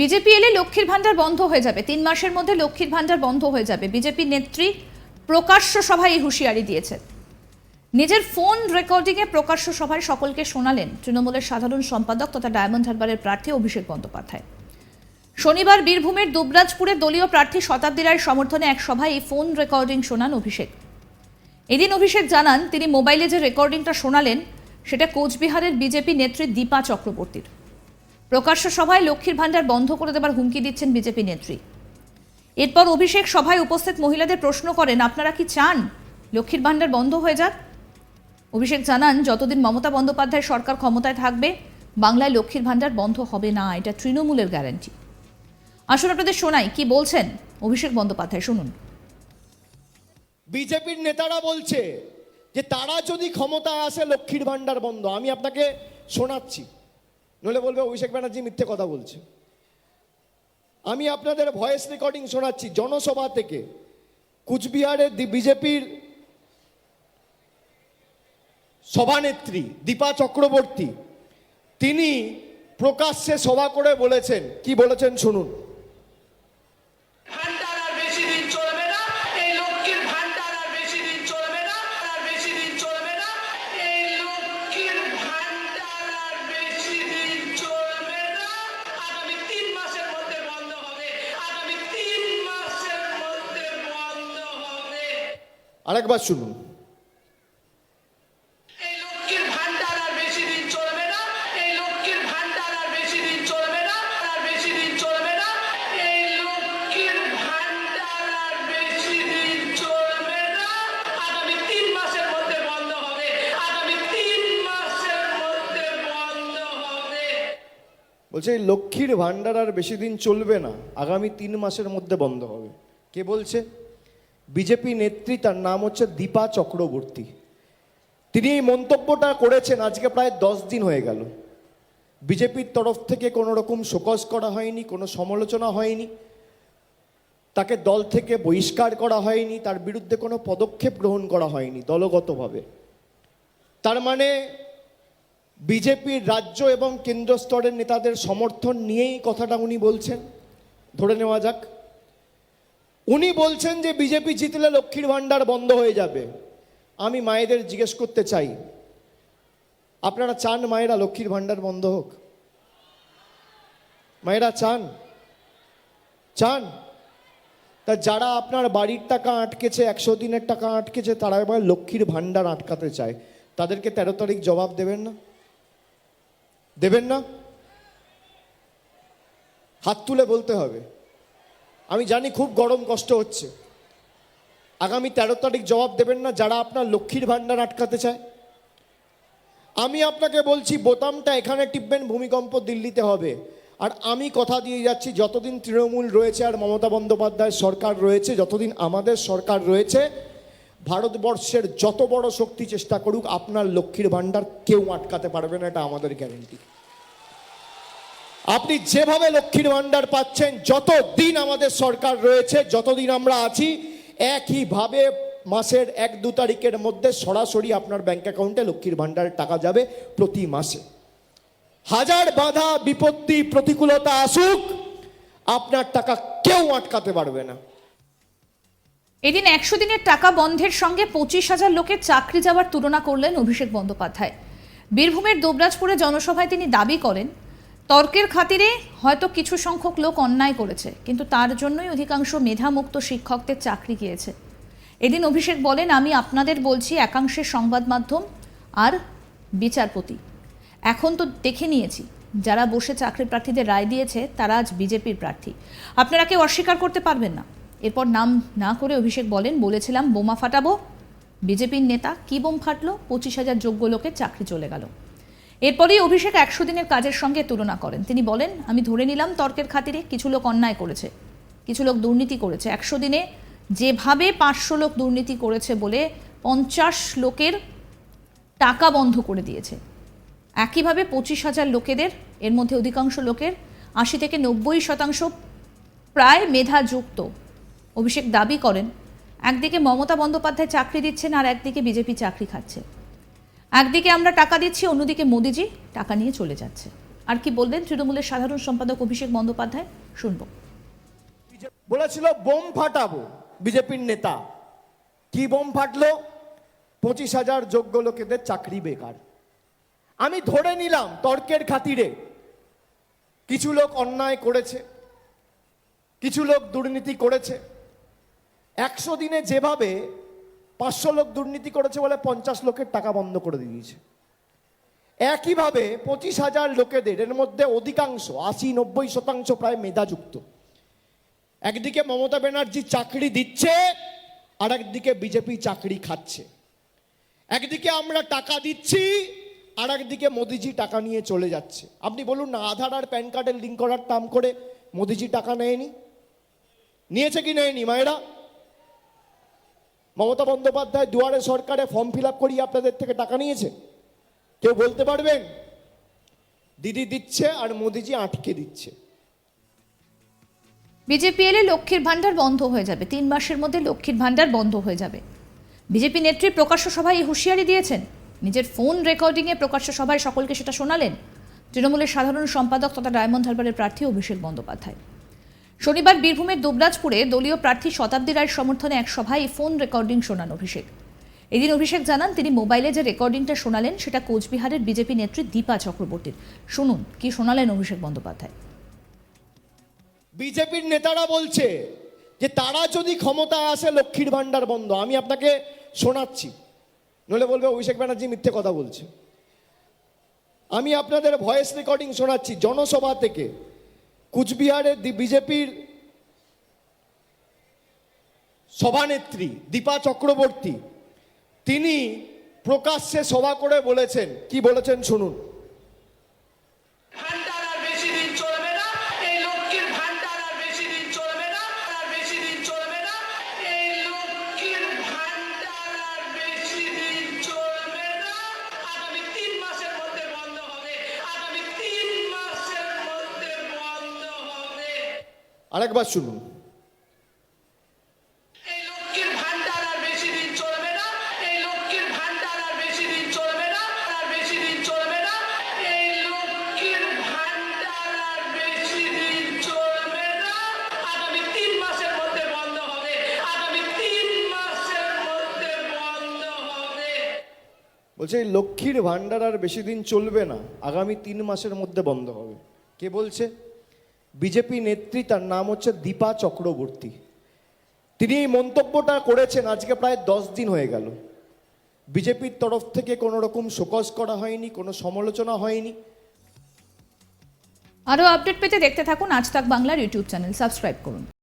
BJP এলে লক্ষ্মীর ভান্ডার বন্ধ হয়ে যাবে। তিন মাসের মধ্যে লক্ষ্মীর ভান্ডার বন্ধ হয়ে যাবে। বিজেপি নেত্রী প্রকাশ্য সভায় এই হুঁশিয়ারি দিয়েছেন নিজের ফোন রেকর্ডিংয়ে প্রকাশ্য সভায় সকলকে শোনালেন তৃণমূলের সাধারণ সম্পাদক তথা ডায়মন্ড হারবারের প্রার্থী অভিষেক বন্দ্যোপাধ্যায়। শনিবার বীরভূমের দুবরাজপুরের দলীয় প্রার্থী শতাব্দী রায়ের সমর্থনে এক সভায় এই ফোন রেকর্ডিং শোনান অভিষেক। এদিন অভিষেক জানান, তিনি মোবাইলে যে রেকর্ডিংটা শোনালেন, সেটা কোচবিহারের বিজেপি নেত্রী দীপা চক্রবর্তীর। প্রকাশ্য সভায় লক্ষ্মীর ভান্ডার বন্ধ করে দেবার হুমকি দিচ্ছেন বিজেপি নেত্রী। এরপর অভিষেক সভায় উপস্থিত মহিলাদের প্রশ্ন করেন, আপনারা কি চান লক্ষ্মীর ভান্ডার বন্ধ হয়ে যাক? অভিষেক জানান, যতদিন মমতা বন্দ্যোপাধ্যায় সরকার ক্ষমতায় থাকবে, বাংলায় লক্ষ্মীর ভান্ডার বন্ধ হবে না, এটা তৃণমূলের গ্যারান্টি। আসুন আপনাদের শোনাই, কি বলছেন অভিষেক বন্দ্যোপাধ্যায়, শুনুন। বিজেপির নেতারা বলছে যে, তারা যদি ক্ষমতায় আসে, লক্ষ্মীর ভান্ডার বন্ধ। আমি আপনাকে শোনাচ্ছি। নইলে বলবে অভিষেক ব্যানার্জি মিথ্যে কথা বলছে। আমি আপনাদের ভয়েস রেকর্ডিং শোনাচ্ছি জনসভা থেকে। কুচবিহারের বিজেপির সভানেত্রী দীপা চক্রবর্তী, তিনি প্রকাশ্যে সভা করে বলেছেন। কি বলেছেন শুনুন। বন্ধ শুনুন বলছে এই লক্ষ্মীর ভাণ্ডার আর বেশি দিন চলবে না আগামী তিন মাসের মধ্যে বন্ধ হবে। কে বলছে? বিজেপি নেত্রী, তার নাম হচ্ছে দীপা চক্রবর্তী। তিনি এই মন্তব্যটা করেছেন আজকে প্রায় দশ দিন হয়ে গেল। বিজেপির তরফ থেকে কোনো রকম শোকজ করা হয়নি, কোনো সমালোচনা হয়নি। তাকে দল থেকে বহিষ্কার করা হয়নি, তার বিরুদ্ধে কোনো পদক্ষেপ গ্রহণ করা হয়নি দলগতভাবে। তার মানে বিজেপির রাজ্য এবং কেন্দ্র স্তরের নেতাদের সমর্থন নিয়েই কথাটা উনি বলছেন। ধরে নেওয়া যাক। উনি বলছেন যে বিজেপি জিতলে লক্ষ্মীর ভাণ্ডার বন্ধ হয়ে যাবে। আমি মায়েদের জিজ্ঞেস করতে চাই, আপনারা চান মায়েরা লক্ষ্মীর ভাণ্ডার বন্ধ হোক? মায়েরা চান? চান? তা যারা আপনার বাড়ির টাকা আটকেছে, একশো দিনের টাকা আটকেছে, তারা এবার লক্ষ্মীর ভাণ্ডার আটকাতে চায়। তাদেরকে তেরো তারিখ জবাব দেবেন না? দেবেন না? হাত তুলে বলতে হবে। আমি জানি খুব গরম কষ্ট হচ্ছে। আগামী তেরো তারিখ জবাব দেবেন না, যারা আপনার লক্ষ্মীর ভাণ্ডার আটকাতে চায়। আমি আপনাকে বলছি, বোতামটা এখানে টিপবেন, ভূমিকম্প দিল্লিতে হবে। আর আমি কথা দিয়ে যাচ্ছি, যতদিন তৃণমূল রয়েছে আর মমতা বন্দ্যোপাধ্যায় সরকার রয়েছে, যতদিন আমাদের সরকার রয়েছে, ভারতবর্ষের যত বড় শক্তি চেষ্টা করুক, আপনার লক্ষ্মীর ভাণ্ডার কেউ আটকাতে পারবে না, এটা আমাদের গ্যারেন্টি আপনি যেভাবে লক্ষ্মীর ভাণ্ডার পাচ্ছেন, যত দিন আমাদের সরকার রয়েছে, যতদিন আমরা আছি একইভাবে মাসের এক দু তারিখের মধ্যে সরাসরি আপনার ব্যাংক অ্যাকাউন্টে লক্ষ্মীর ভাণ্ডারের টাকা যাবে প্রতি মাসে। হাজার বাধা, বিপত্তি, প্রতিকূলতা আসুক, আপনার টাকা কেউ আটকাতে পারবে না। এদিন একশো দিনের টাকা বন্ধের সঙ্গে পঁচিশ হাজার লোকের চাকরি যাওয়ার তুলনা করলেন অভিষেক বন্দ্যোপাধ্যায়। বীরভূমের দুবরাজপুরে জনসভায় তিনি দাবি করেন তর্কের খাতিরে হয়তো কিছু সংখ্যক লোক অন্যায় করেছে, কিন্তু তার জন্যই অধিকাংশ মেধামুক্ত শিক্ষকদের চাকরি গিয়েছে। এদিন অভিষেক বলেন, আমি আপনাদের বলছি, একাংশের সংবাদ মাধ্যম আর বিচারপতি। এখন তো দেখে নিয়েছি, যারা বসে চাকরি প্রার্থীদের রায় দিয়েছে, তারা আজ বিজেপির প্রার্থী। আপনারা কেউ অস্বীকার করতে পারবেন না। এরপর নাম না করে অভিষেক বলেন, বলেছিলাম বোমা ফাটাবো, বিজেপির নেতা কি বোম ফাটলো, পঁচিশ হাজার যোগ্য লোকের চাকরি চলে গেল। এরপরেই অভিষেক একশো দিনের কাজের সঙ্গে তুলনা করেন। তিনি বলেন, আমি ধরে নিলাম, তর্কের খাতিরে কিছু লোক অন্যায় করেছে। কিছু লোক দুর্নীতি করেছে। একশো দিনে যেভাবে পাঁচশো লোক দুর্নীতি করেছে বলে পঞ্চাশ লোকের টাকা বন্ধ করে দিয়েছে। একইভাবে পঁচিশ হাজার লোকেদের, এর মধ্যে অধিকাংশ লোকের আশি থেকে নব্বই শতাংশ প্রায় মেধাযুক্ত। অভিষেক দাবি করেন, একদিকে মমতা বন্দ্যোপাধ্যায় চাকরি দিচ্ছেন আর একদিকে বিজেপি চাকরি খাচ্ছে। একদিকে আমরা টাকা দিচ্ছি, অন্যদিকে মোদিজি টাকা নিয়ে চলে যাচ্ছে। আর কি বলবেন তৃণমূলের সাধারণ সম্পাদক অভিষেক বন্দ্যোপাধ্যায়? শুনব। বলেছিল, বোম ফাটাবো বিজেপির নেতা। কি বোম ফাটলো? পঁচিশ হাজার যোগ্য লোকেদের চাকরি বেকার। আমি ধরে নিলাম তর্কের খাতিরে কিছু লোক অন্যায় করেছে, কিছু লোক দুর্নীতি করেছে। একশো দিনে যেভাবে পাঁচশো লোক দুর্নীতি করেছে বলে পঞ্চাশ লোকের টাকা বন্ধ করে দিয়েছে। একইভাবে পঁচিশ হাজার লোকেদের এর মধ্যে অধিকাংশ আশি নব্বই শতাংশ প্রায় মেধাযুক্ত। একদিকে মমতা ব্যানার্জি চাকরি দিচ্ছে, আর একদিকে বিজেপি চাকরি খাচ্ছে। একদিকে আমরা টাকা দিচ্ছি, আর একদিকে মোদিজি টাকা নিয়ে চলে যাচ্ছে। আপনি বলুন না, আধার আর প্যান কার্ডের লিঙ্ক করার নাম করে মোদিজি টাকা নেয়নি? নিয়েছে কি নেয়নি মায়েরা? মমতা বন্দ্যোপাধ্যায় দুয়ারে সরকারে ফর্ম ফিল আপ করিয়ে আপনাদের থেকে টাকা নিয়েছে। কেউ বলতে পারবেন? দিদি দিচ্ছে আর মোদিজি আটকে দিচ্ছে। বিজেপি এলে লক্ষ্মীর ভাণ্ডার বন্ধ হয়ে যাবে। তিন মাসের মধ্যে লক্ষ্মীর ভাণ্ডার বন্ধ হয়ে যাবে। বিজেপি নেত্রী প্রকাশ্য সভায় এই হুঁশিয়ারি দিয়েছেন। নিজের ফোন রেকর্ডিংয়ে প্রকাশ্য সভায় সকলকে সেটা শোনালেন। তৃণমূলের সাধারণ সম্পাদক তথা ডায়মন্ড হারবারের প্রার্থী অভিষেক বন্দ্যোপাধ্যায়। শনিবার বীরভূমের দুবরাজপুরে দলীয় প্রার্থী শতাব্দী রায়ের সমর্থনে এক সভায় ফোন রেকর্ডিং শোনান অভিষেক। এদিন অভিষেক জানান, তিনি মোবাইলে যে রেকর্ডিংটা শোনালেন, সেটা কোচবিহারের বিজেপি নেত্রী দীপা চক্রবর্তীর। শুনুন, কি শোনালেন অভিষেক বন্দ্যোপাধ্যায়? বিজেপির নেতারা বলছে যে তারা যদি ক্ষমতায় আসে, লক্ষ্মীর ভাণ্ডার বন্ধ। আমি আপনাকে শোনাচ্ছি। নলে বলবে অভিষেক ব্যানার্জি মিথ্যে কথা বলছে। আমি আপনাদের ভয়েস রেকর্ডিং শোনাচ্ছি। জনসভা থেকে কুচবিহারের বিজেপির সভানেত্রী দীপা চক্রবর্তী তিনি প্রকাশ্যে সভা করে বলেছেন। কি বলেছেন শুনুন। বন্ধ শুনুন বলছে এই লক্ষ্মীর ভাণ্ডার আর বেশি দিন চলবে না আগামী তিন মাসের মধ্যে বন্ধ হবে। কে বলছে? বিজেপি নেত্রী, তার নাম হচ্ছে দীপা চক্রবর্তী। তিনি এই মন্তব্যটা করেছেন আজকে প্রায় দশ দিন হয়ে গেল। বিজেপির তরফ থেকে কোনো রকম শোকজ করা হয়নি, কোনো সমালোচনা হয়নি। আরও আপডেট পেতে দেখতে থাকুন আজ তাক বাংলার ইউটিউব চ্যানেল। সাবস্ক্রাইব করুন।